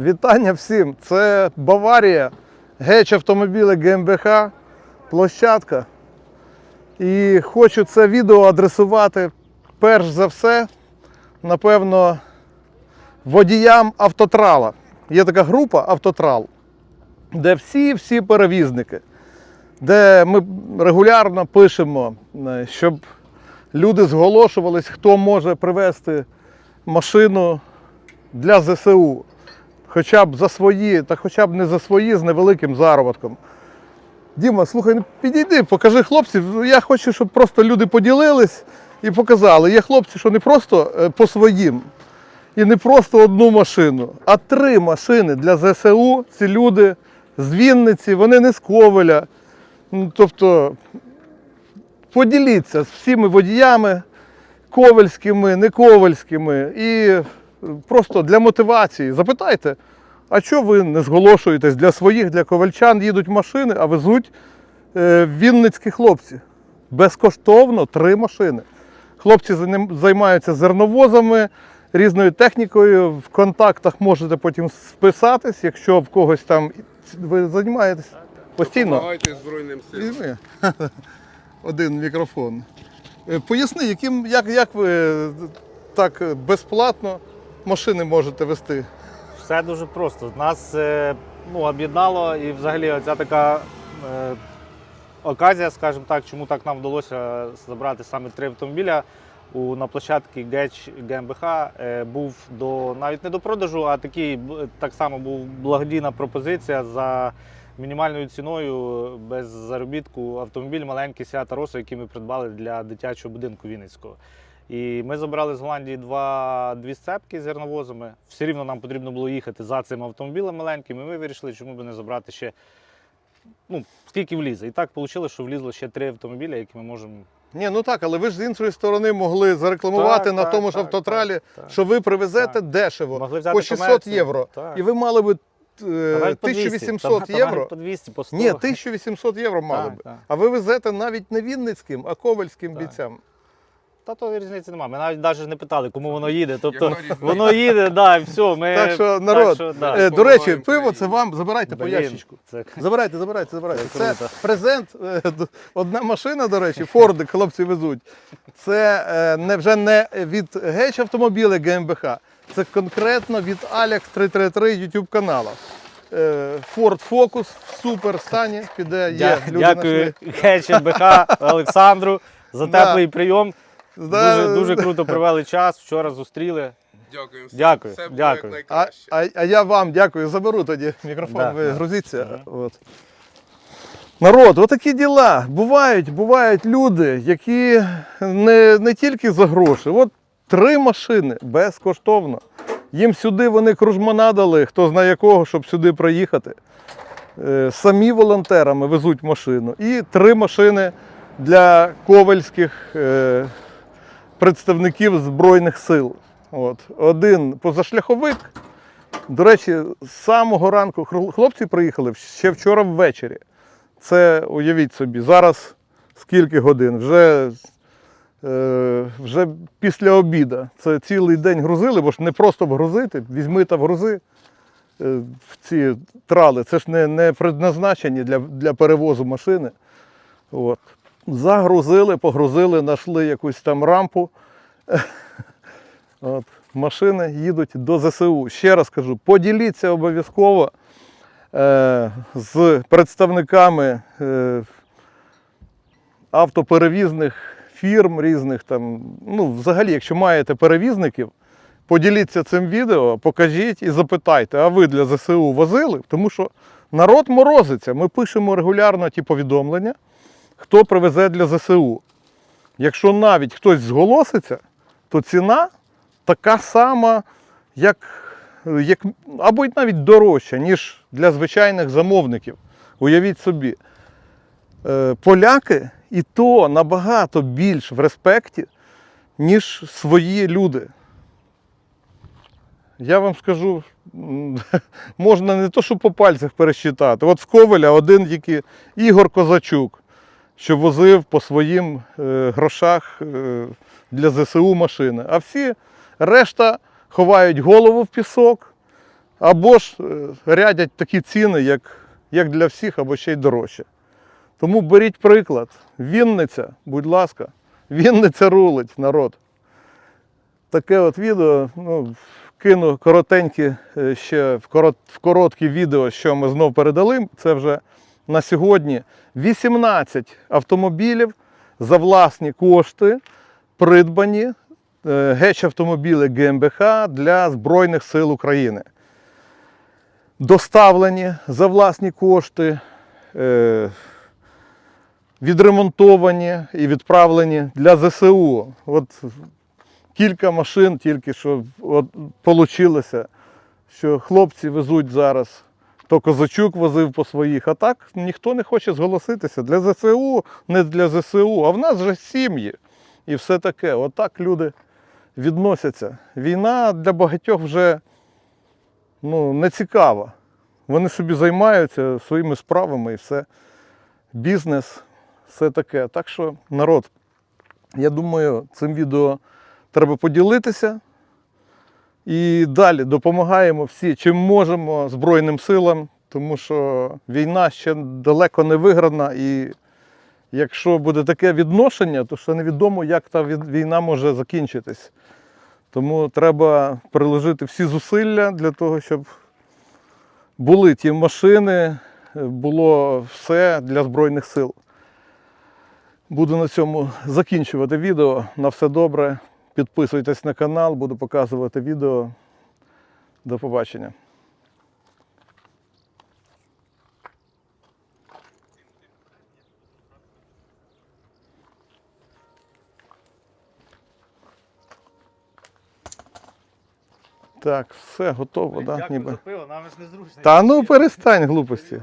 Вітання всім! Це Баварія, геч автомобілі ГМБХ, площадка. І хочу це відео адресувати перш за все, напевно, водіям автотрала. Є така група Автотрал, де всі-всі перевізники, де ми регулярно пишемо, е, щоб люди зголошувались, хто може привезти машину для ЗСУ. Хоча б за свої, та хоча б не за свої з невеликим заробітком. Діма, слухай, ну підійди, покажи хлопців. Я хочу, щоб просто люди поділились і показали. Є хлопці, що не просто е, по своїм, і не просто одну машину, а три машини для ЗСУ. Ці люди з Вінниці, вони не з Ковеля. Ну, тобто поділіться з всіми водіями, ковальськими, не ковальськими, і просто для мотивації запитайте, а чого ви не зголошуєтесь для своїх, для ковальчан їдуть машини, а везуть е, вінницькі хлопці. Безкоштовно три машини. Хлопці займаються зерновозами, різною технікою. В контактах можете потім списатись, якщо в когось там ви займаєтесь постійно. Збройним силам. Один мікрофон. Е, Поясни, яким, як, як ви е, так безплатно машини можете вести? Все дуже просто. Нас е, ну, об'єднало і взагалі оця така е, оказія, скажімо так, чому так нам вдалося забрати саме три автомобіля. У, на площадці ГЕЧ ГМБХ е, був до навіть не до продажу, а такий так само був благодійна пропозиція за мінімальною ціною без заробітку автомобіль маленький Seat Rosso, який ми придбали для дитячого будинку Вінницького. І ми забрали з Голландії два, дві сцепки з зерновозами. Все рівно нам потрібно було їхати за цим автомобілем маленьким, і ми вирішили, чому би не забрати ще ну, скільки влізе. І так вийшло, що влізло ще три автомобіля, які ми можемо. Ні, ну так, але ви ж з іншої сторони могли зарекламувати Так, на так, тому ж так, автотралі, так, так. що ви привезете Так. дешево Могли взяти по 600 комерцію. євро. Так. І ви мали би е, Та навіть по 200, 1800 та- та євро. По 200, по 100. Ні, 1800 євро мали Так, би. так. А ви везете навіть не вінницьким, а ковальським Так. бійцям. Та то різниці немає. Ми навіть навіть не питали, кому воно їде. Тобто воно їде, да, і все. Ми, Так що, народ, що, да. Е, До речі, пиво це вам, забирайте по ящичку. Це... Забирайте, забирайте, забирайте. Це Це, презент. е, Одна машина, до речі, Форди хлопці везуть. Це е, не вже не від геч автомобілі ГМБХ. Це конкретно від Alex 333 YouTube каналу. Ford Focus в супер стані піде. Є, Дя- люди Дякую. Гечі БК Олександру за Да. теплий прийом. Да. Дуже, дуже круто провели час. Вчора зустріли. Дякую. Дякую, Все було дякую. як А, найкраще. а, а я вам дякую. Заберу тоді мікрофон, Да, ви да. грузіться. От. Народ, отакі діла. Бувають, бувають люди, які не, не тільки за гроші. От три машини безкоштовно. Їм сюди вони кружмана дали, хто знає якого, щоб сюди проїхати. Е, Самі волонтерами везуть машину. І три машини для ковальських е, представників Збройних сил. От. Один позашляховик. До речі, з самого ранку хлопці приїхали ще вчора ввечері. Це уявіть собі, зараз скільки годин? Вже, е, вже після обіду. Це цілий день грузили, бо ж не просто вгрузити, візьми та вгрузи е, в ці трали. Це ж не, не предназначені для, для перевозу машини. От. Загрузили, погрузили, знайшли якусь там рампу. От. Машини їдуть до ЗСУ. Ще раз кажу, поділіться обов'язково е, з представниками е, автоперевізних фірм різних там. Ну, взагалі, якщо маєте перевізників, поділіться цим відео, покажіть і запитайте, а ви для ЗСУ возили? Тому що народ морозиться. Ми пишемо регулярно ті повідомлення, хто привезе для ЗСУ. Якщо навіть хтось зголоситься, то ціна така сама, як, як або навіть дорожча, ніж для звичайних замовників. Уявіть собі. Е, Поляки і то набагато більш в респекті, ніж свої люди. Я вам скажу, можна не то, що по пальцях пересчитати. От з Ковеля один тільки Ігор Козачук, що возив по своїм е, грошах е, для ЗСУ машини. А всі решта ховають голову в пісок, або ж е, рядять такі ціни, як, як для всіх, або ще й дорожче. Тому беріть приклад. Вінниця, будь ласка, Вінниця рулить народ. Таке от відео, ну, кину коротенькі ще в короткі відео, що ми знов передали. Це вже на сьогодні 18 автомобілів за власні кошти придбані е, геч-автомобілі ГМБХ для Збройних сил України. Доставлені за власні кошти, е, відремонтовані і відправлені для ЗСУ. От кілька машин тільки що от, получилося, що хлопці везуть зараз. То Козачук возив по своїх, а так ніхто не хоче зголоситися. Для ЗСУ, не для ЗСУ, а в нас же сім'ї і все таке. Отак люди відносяться. Війна для багатьох вже ну, не цікава. Вони собі займаються своїми справами і все. Бізнес, все таке. Так що, народ, я думаю, цим відео треба поділитися. І далі допомагаємо всі, чим можемо Збройним силам, тому що війна ще далеко не виграна. І якщо буде таке відношення, то ще невідомо, як та війна може закінчитись. Тому треба приложити всі зусилля для того, щоб були ті машини, було все для Збройних сил. Буду на цьому закінчувати відео. На все добре. Підписуйтесь на канал, буду показувати відео. До побачення. Так, все готово, да? Дякую ніби. пиво, нам ж незручно. Та ну перестань глупості.